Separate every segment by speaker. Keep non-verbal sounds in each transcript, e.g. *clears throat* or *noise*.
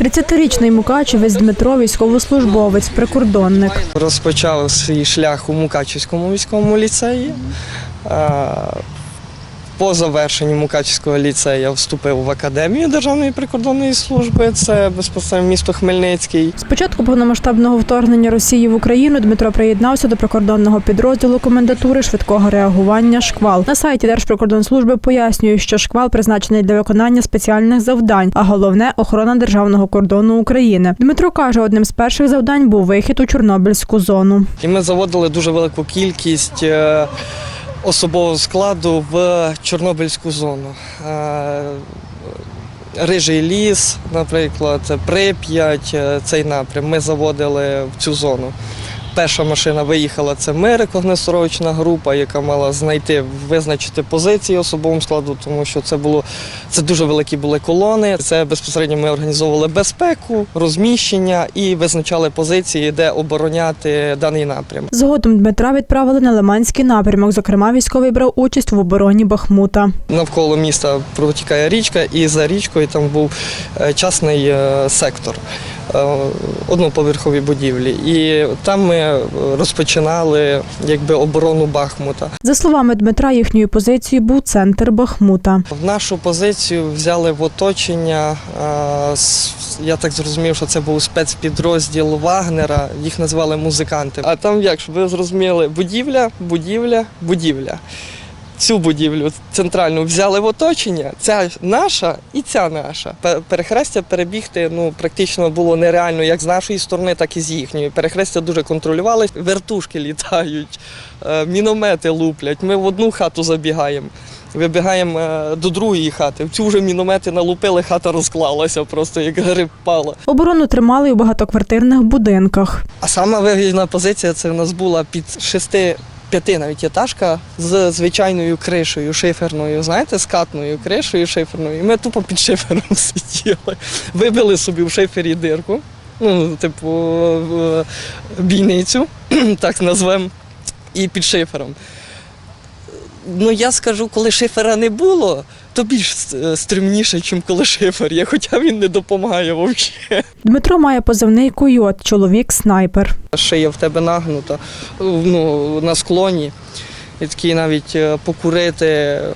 Speaker 1: 30-річний Мукачевець Дмитро військовослужбовець, прикордонник.
Speaker 2: Розпочав свій шлях у Мукачевському військовому ліцеї. По завершенню Мукачівського ліцею вступив в Академію Державної прикордонної служби. Це безпосередньо місто Хмельницький.
Speaker 1: З початку повномасштабного вторгнення Росії в Україну Дмитро приєднався до прикордонного підрозділу комендатури швидкого реагування «Шквал». На сайті Держприкордонслужби пояснюють, що шквал призначений для виконання спеціальних завдань, а головне охорона державного кордону України. Дмитро каже, одним з перших завдань був вихід у Чорнобильську зону.
Speaker 2: І ми заводили дуже велику кількість е, особового складу в Чорнобильську зону. Е, Рижий ліс, наприклад, Прип'ять, е, цей напрям. Ми заводили в цю зону. Перша машина виїхала, це ми, рекогносцировочна група, яка мала знайти, визначити позиції особовому складу, тому що це було це дуже великі були колони. Це безпосередньо ми організовували безпеку, розміщення і визначали позиції, де обороняти даний напрям.
Speaker 1: Згодом Дмитра відправили на Лиманський напрямок. Зокрема, військовий брав участь в обороні Бахмута.
Speaker 2: Навколо міста протікає річка, і за річкою там був е, частний е, сектор. Е, Одноповерхові будівлі, і там ми розпочинали якби оборону Бахмута.
Speaker 1: За словами Дмитра, їхньою позицією був центр Бахмута.
Speaker 2: В нашу позицію взяли в оточення. е, Я так зрозумів, що це був спецпідрозділ Вагнера. Їх називали музиканти. А там як щоб ви зрозуміли, будівля, будівля, будівля. Цю будівлю центральну взяли в оточення. Ця наша і ця наша. Перехрестя перебігти ну практично було нереально як з нашої сторони, так і з їхньої. Перехрестя дуже контролювали. Вертушки літають, е, міномети луплять. Ми в одну хату забігаємо. Вибігаємо е, до другої хати. В цю вже міномети налупили, хата розклалася, просто як гриб пала.
Speaker 1: Оборону тримали у багатоквартирних будинках.
Speaker 2: А сама вигідна позиція це в нас була під шести. П'яти навіть етажка з звичайною кришею шиферною, знаєте, скатною кришею шиферною. І ми тупо під шифером *laughs* сиділи. Вибили собі в шифері дирку, ну, типу, бійницю, *clears throat* так назвемо, і під шифером. Ну, я скажу, коли шифера не було, то більш е, стримніше, ніж коли шифер є, хоча він не допомагає взагалі.
Speaker 1: Дмитро має позивний койот, чоловік снайпер.
Speaker 2: Шия в тебе нагнута ну, на склоні. І такі навіть е, покурити, е,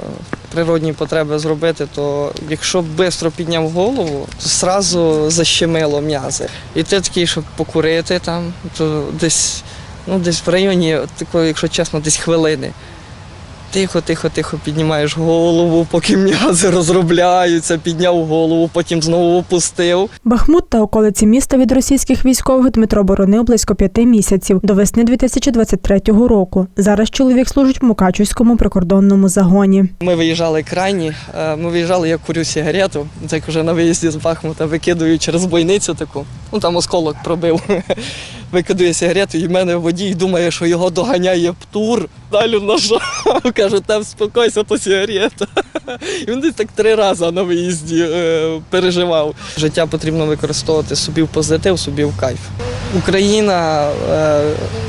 Speaker 2: природні потреби зробити, то якщо швидко підняв голову, то одразу защемило м'язи. І ти такий, щоб покурити там, то десь, ну, десь в районі, такої, якщо чесно, десь хвилини. Тихо, тихо, тихо піднімаєш голову, поки м'язи розробляються, підняв голову, потім знову опустив.
Speaker 1: Бахмут та околиці міста від російських військових Дмитро боронив близько п'яти місяців до весни 2023 року. Зараз чоловік служить в Мукачівському прикордонному загоні.
Speaker 2: Ми виїжджали крайні, е, ми виїжджали, я курю сигарету, так вже на виїзді з Бахмута викидую через бойницю таку, ну там осколок пробив. *laughs* Викидує сигарету, і в мене водій думає, що його доганяє птур. Далі нажав, *laughs* каже, там спокойся, то сигарета. І *laughs* він десь так три рази на виїзді е, переживав. Життя потрібно використовувати собі в позитив, собі в кайф. Україна е,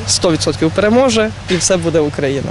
Speaker 2: 100% переможе і все буде Україна.